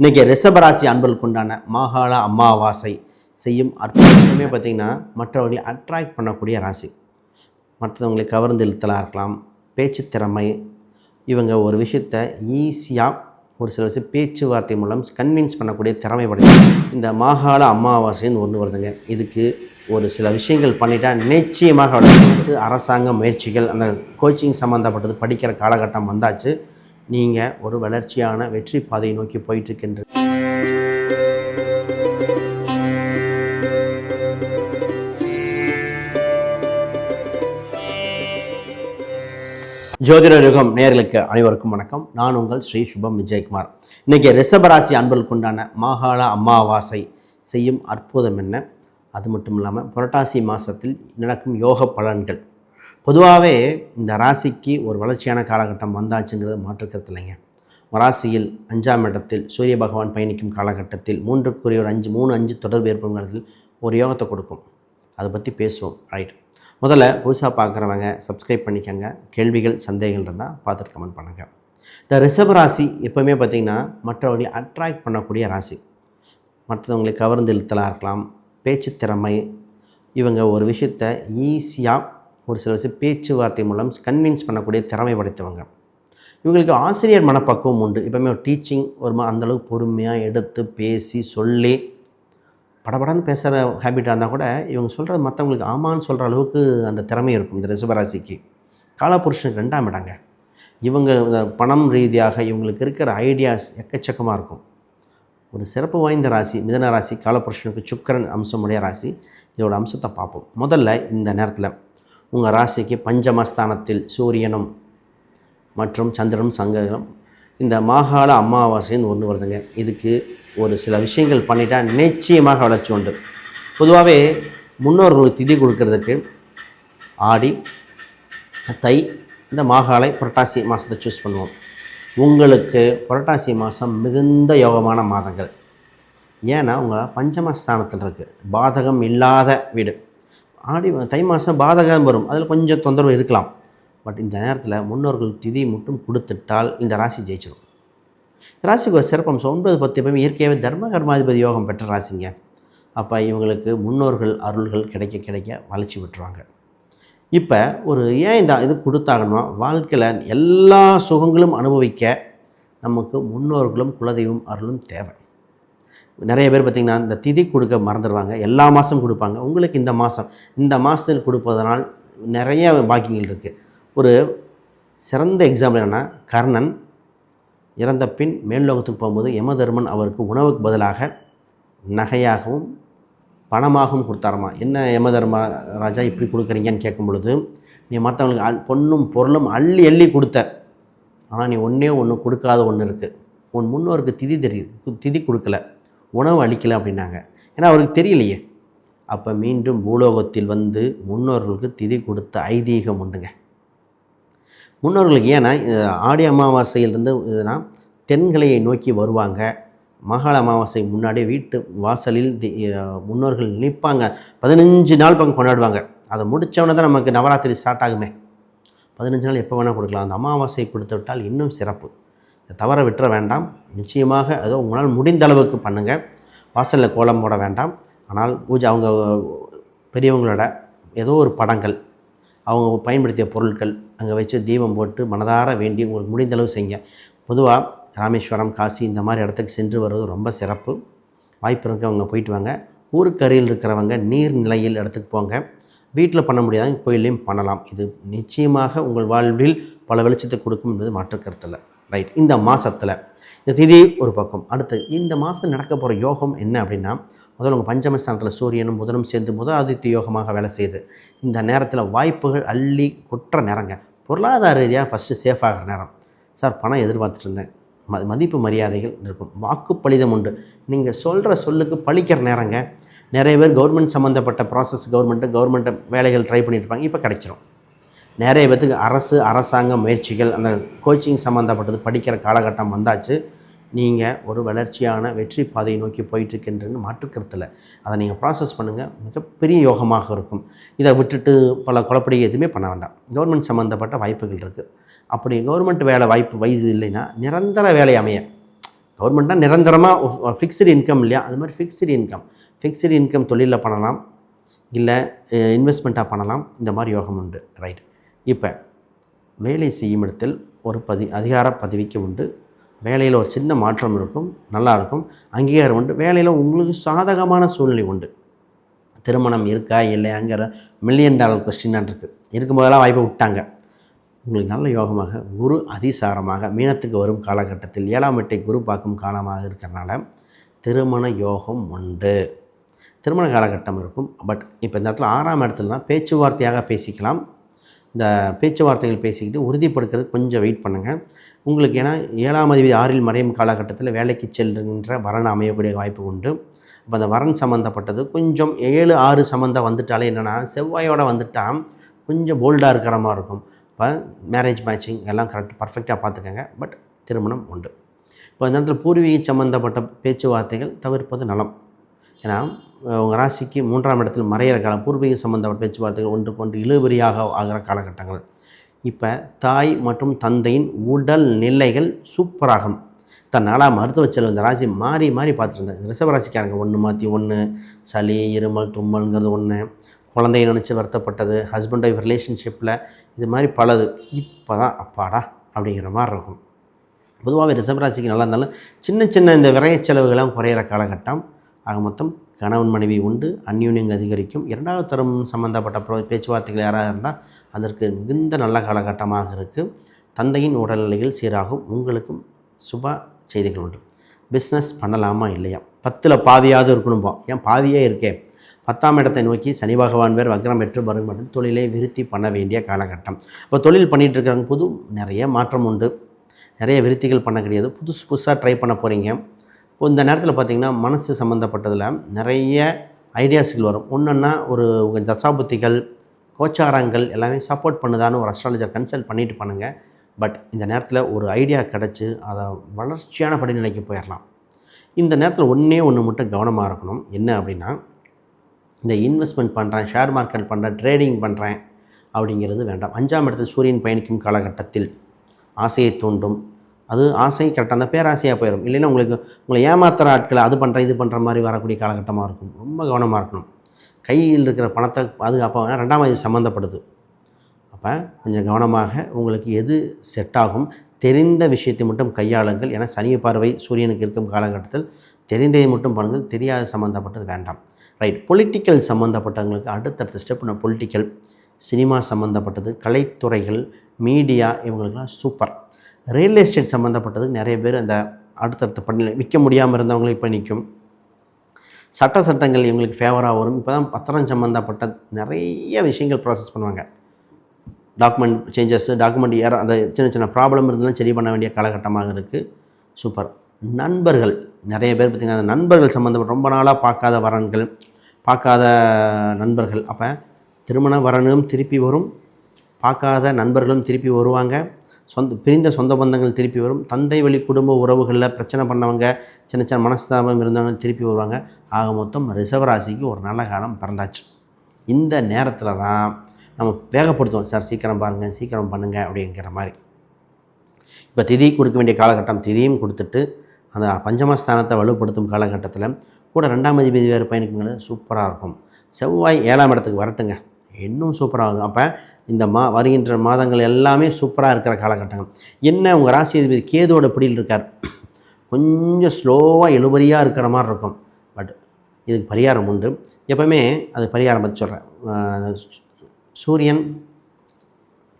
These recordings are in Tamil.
இன்றைக்கி ரிஷபராசி அன்பர்களுக்குண்டான மாகாள அமாவாசை செய்யும் அற்புதமே பார்த்திங்கன்னா மற்றவர்களை அட்ராக்ட் பண்ணக்கூடிய ராசி. மற்றவங்களை கவர்ந்து இழுத்தலாக இருக்கலாம் பேச்சு திறமை இவங்க ஒரு விஷயத்தை ஈஸியாக ஒரு சில விஷயம் பேச்சுவார்த்தை மூலம் கன்வின்ஸ் பண்ணக்கூடிய திறமை படைத்த இந்த மாகாள அமாவாசைன்னு ஒன்று வருதுங்க. இதுக்கு ஒரு சில விஷயங்கள் பண்ணிட்டா நிச்சயமாக அரசு அரசாங்க முயற்சிகள் அந்த கோச்சிங் சம்மந்தப்பட்டது படிக்கிற காலகட்டம் வந்தாச்சு. நீங்கள் ஒரு வளர்ச்சியான வெற்றி பாதையை நோக்கி போயிட்டுருக்கின்ற ஜோதிட யுகம் நேர்களுக்கு அனைவருக்கும் வணக்கம். நான் உங்கள் ஸ்ரீ சுபம் விஜயகுமார். இன்றைக்கி ரிஷபராசி அன்பர்களுக்குண்டான மாகாள அமாவாசை செய்யும் அற்புதம் என்ன? அது மட்டும் இல்லாமல் புரட்டாசி மாதத்தில் நடக்கும் யோக பலன்கள். பொதுவாகவே இந்த ராசிக்கு ஒரு வளர்ச்சியான காலகட்டம் வந்தாச்சுங்கிறது மாற்றுக்கிறது இல்லைங்க. ராசியில் அஞ்சாம் இடத்தில் சூரிய பகவான் பயணிக்கும் காலகட்டத்தில் மூன்றுக்குரிய ஒரு அஞ்சு மூணு அஞ்சு தொடர்பு ஏற்படும் காலத்தில் ஒரு யோகத்தை கொடுக்கும். அதை பற்றி பேசுவோம். ரைட் முதல்ல புதுசாக பார்க்குறவங்க சப்ஸ்கிரைப் பண்ணிக்கோங்க. கேள்விகள் சந்தேகங்கள் இருந்தால் பார்த்துட்டு கமெண்ட் பண்ணுங்கள் இந்த ரிஷப ராசி எப்போவுமே பார்த்திங்கன்னா மற்றவர்களை அட்ராக்ட் பண்ணக்கூடிய ராசி. மற்றவங்களை கவர்ந்து இழுத்தலாக இருக்கலாம். பேச்சு திறமை இவங்க ஒரு விஷயத்தை ஈஸியாக ஒரு சில விஷயம் பேச்சுவார்த்தை மூலம் கன்வின்ஸ் பண்ணக்கூடிய திறமை படைத்தவங்க. இவங்களுக்கு ஆசிரியர் மனப்பக்குவம் உண்டு. எப்பவுமே ஒரு டீச்சிங் ஒரு மா- பொறுமையாக எடுத்து பேசி சொல்லி படபடன்னு பேசுகிற ஹேபிட்டாக இருந்தால் கூட இவங்க சொல்கிறது மற்றவங்களுக்கு ஆமான்னு சொல்கிற அளவுக்கு அந்த திறமை இருக்கும். இந்த ரிஷபராசிக்கு. காலபுருஷனுக்கு ரெண்டாம் இடங்க. இவங்க இந்த பணம் ரீதியாக இவங்களுக்கு இருக்கிற ஐடியாஸ் எக்கச்சக்கமாக இருக்கும். ஒரு சிறப்பு வாய்ந்த ராசி மிதன ராசி காலபுருஷனுக்கு சுக்கிரன் அம்சமுடைய ராசி. இதோட அம்சத்தை பார்ப்போம். முதல்ல இந்த நேரத்தில் உங்கள் ராசிக்கு பஞ்சமஸ்தானத்தில் சூரியனும் மற்றும் சந்திரனும் சங்ககம் இந்த மாகாள அமாவாசைன்னு ஒன்று வருதுங்க. இதுக்கு ஒரு சில விஷயங்கள் பண்ணிட்டா நிச்சயமாக வளர்ச்சி உண்டு. பொதுவாகவே முன்னோர்களுக்கு திதி கொடுக்கறதுக்கு ஆடி தை இந்த மாகாளை புரட்டாசி மாதத்தை சூஸ் பண்ணுவோம். உங்களுக்கு புரட்டாசி மாதம் மிகுந்த யோகமான மாதங்கள். ஏன்னா உங்கள் பஞ்சமஸ்தானத்தில் இருக்குது பாதகம் இல்லாத வீடு. ஆடி தை மாதம் பாதகம் வரும். அதில் கொஞ்சம் தொந்தரவு இருக்கலாம். பட் இந்த நேரத்தில் முன்னோர்கள் திதி மட்டும் கொடுத்துட்டால் இந்த ராசி ஜெயிச்சிடும் ராசிக்கு ஒரு சிறப்பம்சம் ஒன்பது பத்து எப்பவுமே இயற்கையாகவே தர்ம கர்மாதிபதி யோகம் பெற்ற ராசிங்க. அப்போ இவங்களுக்கு முன்னோர்கள் அருள்கள் கிடைக்க கிடைக்க வளர்ச்சி விட்டுருவாங்க இப்போ ஒரு ஏன் இந்த இது கொடுத்தாங்கன்னா வாழ்க்கையில் எல்லா சுகங்களும் அனுபவிக்க நமக்கு முன்னோர்களும் குலதெய்வம் அருளும் தேவை. நிறைய பேர் பார்த்திங்கன்னா இந்த திதி கொடுக்க மறந்துடுவாங்க. எல்லா மாதம் கொடுப்பாங்க. உங்களுக்கு இந்த மாதம் இந்த மாதத்தில் கொடுப்பதனால் நிறைய பாக்கியங்கள் இருக்குது ஒரு சிறந்த எக்ஸாம்பிள் என்னென்னா கர்ணன் இறந்த பின் மேல்லோகத்துக்கு போகும்போது யமதர்மன் அவருக்கு உணவுக்கு பதிலாக நகையாகவும் பணமாகவும் கொடுத்தாராமா? என்ன யமதர்ம ராஜா இப்படி கொடுக்குறீங்கன்னு கேட்கும் பொழுது நீ மற்றவங்களுக்கு அல் பொண்ணும் பொருளும் அள்ளி அள்ளி கொடுத்த. ஆனால் நீ ஒன்றே ஒன்று கொடுக்காத ஒன்று இருக்குது உன் முன்னோருக்கு திதி தெரியும் திதி கொடுக்கல. உணவு அளிக்கலை அப்படின்னாங்க. ஏன்னா அவருக்கு தெரியலையே. அப்போ மீண்டும் பூலோகத்தில் வந்து முன்னோர்களுக்கு திதி கொடுத்த ஐதீகம் உண்டுங்க. முன்னோர்களுக்கு ஏன்னா ஆடி அமாவாசையிலிருந்து இதுனா தென்கலையை நோக்கி வருவாங்க. மகாள அமாவாசை முன்னாடியே வீட்டு வாசலில் தி- முன்னோர்கள் நிற்பாங்க. பதினஞ்சு நாள் பங்கு கொண்டாடுவாங்க. அதை முடித்தவொடனே தான் நமக்கு நவராத்திரி ஸ்டார்ட் ஆகுமே. பதினஞ்சு நாள் எப்போ வேணால் கொடுக்கலாம். அந்த அமாவாசை கொடுத்து விட்டால் இன்னும் சிறப்பு. தவற விட்டுற வேண்டாம். நிச்சயமாக அதோ உங்களால் முடிந்த அளவுக்கு பண்ணுங்கள் வாசலில் கோலம் போட வேண்டாம். ஆனால் பூஜை அவங்க பெரியவங்களோட ஏதோ ஒரு படங்கள் அவங்க பயன்படுத்திய பொருட்கள் அங்கே வச்சு தீபம் போட்டு மனதார வேண்டி உங்களுக்கு முடிந்த அளவு செய்யுங்க. பொதுவாக ராமேஸ்வரம் காசி இந்த மாதிரி இடத்துக்கு சென்று வருவது ரொம்ப சிறப்பு. வாய்ப்பு இருக்கவங்க போயிட்டு வாங்க. ஊருக்கு அருகில் இருக்கிறவங்க நீர்நிலையில் இடத்துக்கு போங்க. வீட்டில் பண்ண முடியாத கோயிலையும் பண்ணலாம். இது நிச்சயமாக உங்கள் வாழ்வில் பல வெளிச்சத்தை கொடுக்கும் என்பது மாற்று கருத்தில் ரைட் இந்த மாதத்தில் இந்த திதி ஒரு பக்கம். அடுத்து இந்த மாதத்தில் நடக்க போகிற யோகம் என்ன அப்படின்னா முதல்ல உங்கள் பஞ்சமஸ்தானத்தில் சூரியனும் புதனும் சேர்ந்து முதல் ஆதித்ய யோகமாக வேலை செய்யுது இந்த நேரத்தில் வாய்ப்புகள் அள்ளி கொட்டுற நேரங்க. பொருளாதார ரீதியாக ஃபஸ்ட்டு சேஃப் ஆகிற நேரம். சார் பணம் எதிர்பார்த்துட்டு இருந்தேன். ம மதிப்பு மரியாதைகள் இருக்கும். வாக்கு பலிதம் உண்டு. நீங்கள் சொல்கிற சொல்லுக்கு பழிக்கிற நேரங்க. நிறைய பேர் கவர்மெண்ட் சம்மந்தப்பட்ட ப்ராசஸ் கவர்மெண்ட்டு கவர்மெண்ட்டு வேலைகள் ட்ரை பண்ணிட்டு இருப்பாங்க. இப்போ கிடைச்சிரும். நிறைய பேத்துக்கு அரசு அரசாங்க முயற்சிகள் அந்த கோச்சிங் சம்மந்தப்பட்டது படிக்கிற காலகட்டம் வந்தாச்சு. நீங்கள் ஒரு வளர்ச்சியான வெற்றி பாதையை நோக்கி போயிட்டுருக்கின்றன்னு மாற்றுக்கருத்தில். அதை நீங்கள் ப்ராசஸ் பண்ணுங்கள் மிகப்பெரிய யோகமாக இருக்கும். இதை விட்டுட்டு பல குழப்படி எதுவுமே பண்ண வேண்டாம். கவர்மெண்ட் சம்மந்தப்பட்ட வாய்ப்புகள் இருக்குது அப்படி கவர்மெண்ட் வேலை வாய்ப்பு வயது இல்லைன்னா நிரந்தர வேலை அமைய. கவர்மெண்ட்டாக நிரந்தரமாக ஃபிக்ஸ்டு இன்கம் இல்லையா? அது மாதிரி ஃபிக்ஸ்டு இன்கம் ஃபிக்ஸ்டு இன்கம் தொழிலில் பண்ணலாம். இல்லை இன்வெஸ்ட்மெண்ட்டாக பண்ணலாம். இந்த மாதிரி யோகம் உண்டு. ரைட் இப்போ வேலை செய்யும் இடத்தில் ஒரு பதி அதிகார பதவிக்கு உண்டு. வேலையில் ஒரு சின்ன மாற்றம் இருக்கும் நல்லாயிருக்கும் அங்கீகாரம் உண்டு. வேலையில் உங்களுக்கு சாதகமான சூழ்நிலை உண்டு. திருமணம் இருக்கா இல்லையாங்கிற மில்லியன் டாலர் கொஸ்டின் இருக்குது இருக்கும்போதெல்லாம் வாய்ப்பை விட்டாங்க. உங்களுக்கு நல்ல யோகமாக குரு அதிசாரமாக மீனத்துக்கு வரும் காலகட்டத்தில் ஏழாம் எட்டை குரு பார்க்கும் காலமாக இருக்கிறனால திருமண யோகம் உண்டு. திருமண காலகட்டம் இருக்கும். பட் இப்போ இந்த இடத்துல ஆறாம் இடத்துலலாம் பேச்சுவார்த்தையாக பேசிக்கலாம். இந்த பேச்சுவார்த்தைகள் பேசிக்கிட்டு உறுதிப்படுத்துறது கொஞ்சம் வெயிட் பண்ணுங்கள் உங்களுக்கு ஏன்னா ஏழாம் அதிபதி ஆறில் மறையும் காலகட்டத்தில் வேலைக்கு செல்கின்ற வரன் அமையக்கூடிய வாய்ப்பு உண்டு. இப்போ அந்த வரன் சம்மந்தப்பட்டது கொஞ்சம் ஏழு ஆறு சம்மந்தம் வந்துட்டாலே என்னென்னா செவ்வாயோட வந்துட்டால் கொஞ்சம் போல்டாக இருக்கிற மாதிரி இருக்கும். இப்போ மேரேஜ் மேட்சிங் எல்லாம் கரெக்ட் பர்ஃபெக்டாக பார்த்துக்கங்க. பட் திருமணம் உண்டு. இப்போ இந்த நேரத்தில் பூர்வீக சம்மந்தப்பட்ட பேச்சுவார்த்தைகள் தவிர்ப்பது நலம். ஏன்னா உங்கள் ராசிக்கு மூன்றாம் இடத்தில் மறையிற காலம் பூர்வீக சம்பந்தப்பட்ட பேச்சுவார்த்தைகள் ஒன்று கொண்டு இழுபறியாக ஆகிற காலகட்டங்கள். இப்போ தாய் மற்றும் தந்தையின் உடல் நிலைகள் சூப்பராகும். தன்னால் மருத்துவ செலவு இந்த ராசி மாறி மாறி பார்த்துட்டு இருந்தேன். ராசிக்காரங்க ஒன்று மாற்றி ஒன்று சளி இருமல் தும்மல்ங்கிறது ஒன்று குழந்தைய நினச்சி வருத்தப்பட்டது ஹஸ்பண்ட் ஒய்ஃப் ரிலேஷன்ஷிப்பில் இது மாதிரி பலது. இப்போ தான் அப்பாடா அப்படிங்கிற மாதிரி இருக்கும். பொதுவாகவே ரிஷபராசிக்கு நல்லா இருந்தாலும் சின்ன சின்ன இந்த விரைய செலவுகள்லாம் குறையிற காலகட்டம். ஆக மொத்தம் கணவன் மனைவி உண்டு அந்யூன்யங்கள் அதிகரிக்கும். இரண்டாவது தரம் சம்பந்தப்பட்ட ப்ரோ பேச்சுவார்த்தைகள் யாராக இருந்தால் அதற்கு மிகுந்த நல்ல காலகட்டமாக இருக்குது தந்தையின் உடல்நிலையில் சீராகும். உங்களுக்கும் சுப செய்திகள் உண்டு. பிஸ்னஸ் பண்ணலாமா இல்லையா? பத்தில் பாவியாவது இருக்கணும்பா ஏன் பாவியே இருக்கே. பத்தாம் இடத்தை நோக்கி சனி பகவான் வேறு வக்ரம் பெற்று வரும் மட்டும் தொழிலை விருத்தி பண்ண வேண்டிய காலகட்டம். இப்போ தொழில் பண்ணிகிட்டு இருக்கிறவங்க புது நிறைய மாற்றம் உண்டு. நிறைய விருத்திகள் பண்ண கிடையாது புதுசு புதுசாக ட்ரை பண்ண போகிறீங்க இந்த நேரத்தில் பார்த்திங்கன்னா மனசு சம்மந்தப்பட்டதில் நிறைய ஐடியாஸ்கள் வரும். ஒன்றுன்னா ஒரு உங்கள் தசாபுத்திகள் கோச்சாரங்கள் எல்லாமே சப்போர்ட் பண்ணுதான்னு ஒரு அஸ்ட்ராலஜர் கன்சல்ட் பண்ணிட்டு பண்ணுங்கள் பட் இந்த நேரத்தில் ஒரு ஐடியா கிடச்சி அதை வளர்ச்சியான படிநிலைக்கு போயிடலாம் இந்த நேரத்தில் ஒன்றே ஒன்று மட்டும் கவனமாக இருக்கணும். என்ன அப்படின்னா இந்த இன்வெஸ்ட்மெண்ட் பண்ணுறேன் ஷேர் மார்க்கெட் பண்ணுறேன் ட்ரேடிங் பண்ணுறேன் அப்படிங்கிறது வேண்டாம். அஞ்சாம் இடத்தில் சூரியன் பயணிக்கும் காலகட்டத்தில் ஆசையை தூண்டும். அது ஆசை கரெக்டாக அந்த பேராசையாக போயிடும் இல்லைன்னா உங்களுக்கு உங்களை ஏமாத்துகிற ஆட்களை அது பண்ணுற இது பண்ணுற மாதிரி வரக்கூடிய காலகட்டமாக இருக்கும். ரொம்ப கவனமாக இருக்கணும். கையில் இருக்கிற பணத்தை பாதுகாப்பாக ரெண்டாம் இது சம்மந்தப்படுது அப்போ கொஞ்சம் கவனமாக உங்களுக்கு எது செட் ஆகும் தெரிந்த விஷயத்தை மட்டும் கையாளுங்கள். ஏன்னா சனிய பார்வை சூரியனுக்கு இருக்கும் காலகட்டத்தில் தெரிந்ததை மட்டும் பண்ணுங்கள். தெரியாத சம்மந்தப்பட்டது வேண்டாம். ரைட் பொலிட்டிக்கல் சம்மந்தப்பட்டவங்களுக்கு அடுத்தடுத்த ஸ்டெப் நான் பொலிட்டிக்கல் சினிமா சம்மந்தப்பட்டது கலைத்துறைகள் மீடியா இவங்களுக்கெல்லாம் சூப்பர் ரியல் எஸ்டேட் சம்மந்தப்பட்டது நிறைய பேர் அந்த அடுத்தடுத்த பணியில் விற்க முடியாமல் இருந்தவங்களை இப்போ நிற்கும் சட்ட சட்டங்கள் இவங்களுக்கு ஃபேவராக வரும். இப்போ தான் பத்திரம் சம்மந்தப்பட்ட நிறைய விஷயங்கள் ப்ராசஸ் பண்ணுவாங்க. டாக்குமெண்ட் சேஞ்சஸ் டாக்குமெண்ட் ஏற அந்த சின்ன சின்ன ப்ராப்ளம் இருந்தாலும் சரி பண்ண வேண்டிய காலகட்டமாக இருக்குது சூப்பர் நண்பர்கள். நிறைய பேர் பார்த்திங்கன்னா அந்த நண்பர்கள் சம்மந்தப்பட்ட ரொம்ப நாளாக பார்க்காத வரன்கள் பார்க்காத நண்பர்கள். அப்போ திருமண வரனும் திருப்பி வரும். பார்க்காத நண்பர்களும் திருப்பி வருவாங்க. சொந்த பிரிந்த சொந்த பந்தங்கள் திருப்பி வரும். தந்தை வழி குடும்ப உறவுகளில் பிரச்சனை பண்ணவங்க சின்ன சின்ன மனஸ்தாபம் இருந்தவங்க திருப்பி வருவாங்க. ஆக மொத்தம் ரிஷபராசிக்கு ஒரு நல்ல காலம் பிறந்தாச்சு. இந்த நேரத்தில் தான் நம்ம வேகப்படுத்துவோம். சார் சீக்கிரம் பாருங்கள் சீக்கிரம் பண்ணுங்கள் அப்படிங்கிற மாதிரி. இப்போ திதி கொடுக்க வேண்டிய காலகட்டம் திதியும் கொடுத்துட்டு அந்த பஞ்சமஸ்தானத்தை வலுப்படுத்தும் காலகட்டத்தில் கூட ரெண்டாம் அதிபதி வேறு பயணிக்கும்போது சூப்பராக இருக்கும். செவ்வாய் ஏழாம் இடத்துக்கு வரட்டுங்க. இன்னும் சூப்பராக இருக்கும் அப்போ இந்த மா வருகின்ற மாதங்கள் எல்லாமே சூப்பராக இருக்கிற காலகட்டங்கள் என்ன உங்கள் ராசி அதிபதி கேதோட பிடியில் இருக்கார். கொஞ்சம் ஸ்லோவாக எழுபறியாக இருக்கிற மாதிரி இருக்கும். பட் இதுக்கு பரிகாரம் உண்டு. எப்போவுமே அது பரிகாரம் பற்றி சொல்கிறேன் சூரியன்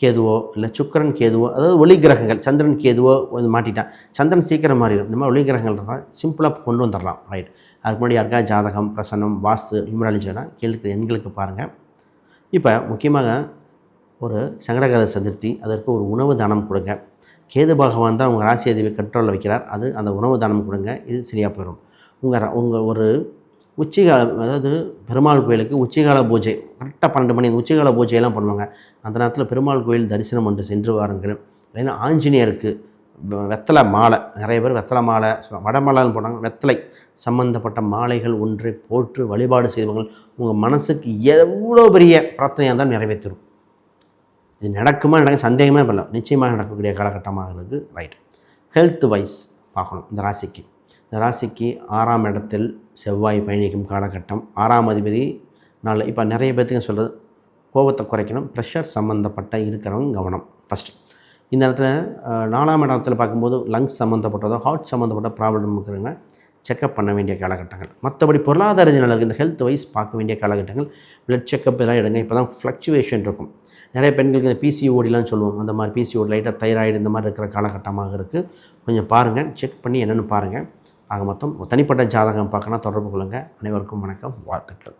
கேதுவோ இல்லை சுக்கரன் கேதுவோ அதாவது ஒளி கிரகங்கள் சந்திரன் கேதுவோ வந்து மாட்டிட்டான். சந்திரன் சீக்கிரம் மாறிடும். இந்த மாதிரி ஒளி கிரகங்கள் இருந்தால் சிம்பிளாக கொண்டு வந்துடலாம். ரைட் அதுக்கு முன்னாடி யாருக்கா ஜாதகம் பிரசனம் வாஸ்து நியூமராலஜினா கேளுக்கு எண்களுக்கு பாருங்கள் இப்போ முக்கியமாக ஒரு சங்கடகர சதுர்த்தி அதற்கு ஒரு உணவு தானம் கொடுங்க. கேது பகவான் தான் உங்கள் ராசி அதிபதி கண்ட்ரோலில் வைக்கிறார். அது அந்த உணவு தானம் கொடுங்க. இது சரியாக போயிடும். உங்கள் உங்கள் ஒரு உச்சிகால அதாவது பெருமாள் கோயிலுக்கு உச்சிகால பூஜை கரெக்டாக பன்னெண்டு மணி அந்த உச்சிகால பூஜையெல்லாம் பண்ணுவாங்க. அந்த நேரத்தில் பெருமாள் கோயில் தரிசனம் பண்ணி சென்று வாருங்கள். இல்லைன்னா ஆஞ்சநேயருக்கு வெத்தலை மாலை. நிறைய பேர் வெத்தலை மாலை வடமலைன்னு போனாங்க வெத்தலை சம்பந்தப்பட்ட மாலைகள் ஒன்றை போட்டு வழிபாடு செய்வங்க உங்கள் மனசுக்கு எவ்வளோ பெரிய பிரார்த்தனையாக இருந்தாலும் நிறைவேற்றும் இது நடக்குமா நடக்க சந்தேகமே பண்ணலாம் நிச்சயமாக நடக்கக்கூடிய காலகட்டமாக இருக்குது ரைட் ஹெல்த் வைஸ் பார்க்கணும். இந்த ராசிக்கு. இந்த ராசிக்கு ஆறாம் இடத்தில் செவ்வாய் பயணிக்கும் காலகட்டம். ஆறாம் அதிபதி நாள். இப்போ நிறைய பேர்த்துக்கு சொல்கிறது கோபத்தை குறைக்கணும். ப்ரெஷர் சம்மந்தப்பட்ட இருக்கிறவங்க கவனம். ஃபஸ்ட்டு இந்த இடத்துல நாலாம் இடத்துல பார்க்கும்போது லங்ஸ் சம்மந்தப்பட்டதோ ஹார்ட் சம்மந்தப்பட்ட ப்ராப்ளம் இருக்கிறவங்க செக்கப் பண்ண வேண்டிய காலகட்டங்கள். மற்றபடி பொருளாதார ரீதியில் இந்த ஹெல்த் வைஸ் பார்க்க வேண்டிய காலகட்டங்கள் பிளட் செக்கப் இதெல்லாம் எடுங்க. இப்போ தான் ஃப்ளக்சுவேஷன் இருக்கும். நிறைய பெண்களுக்கு இந்த பிசிஓடிலாம் சொல்லுவோம் அந்த மாதிரி பிசிஓடி லைட்டாக தைராய்டு இந்த மாதிரி இருக்கிற காலகட்டமாக இருக்குது கொஞ்சம் பாருங்கள் செக் பண்ணி என்னென்னு பாருங்கள் ஆக மொத்தம் தனிப்பட்ட ஜாதகம் பார்க்கணும் தொடர்பு கொள்ளுங்கள் அனைவருக்கும் வணக்கம். வாழ்த்துக்கள்.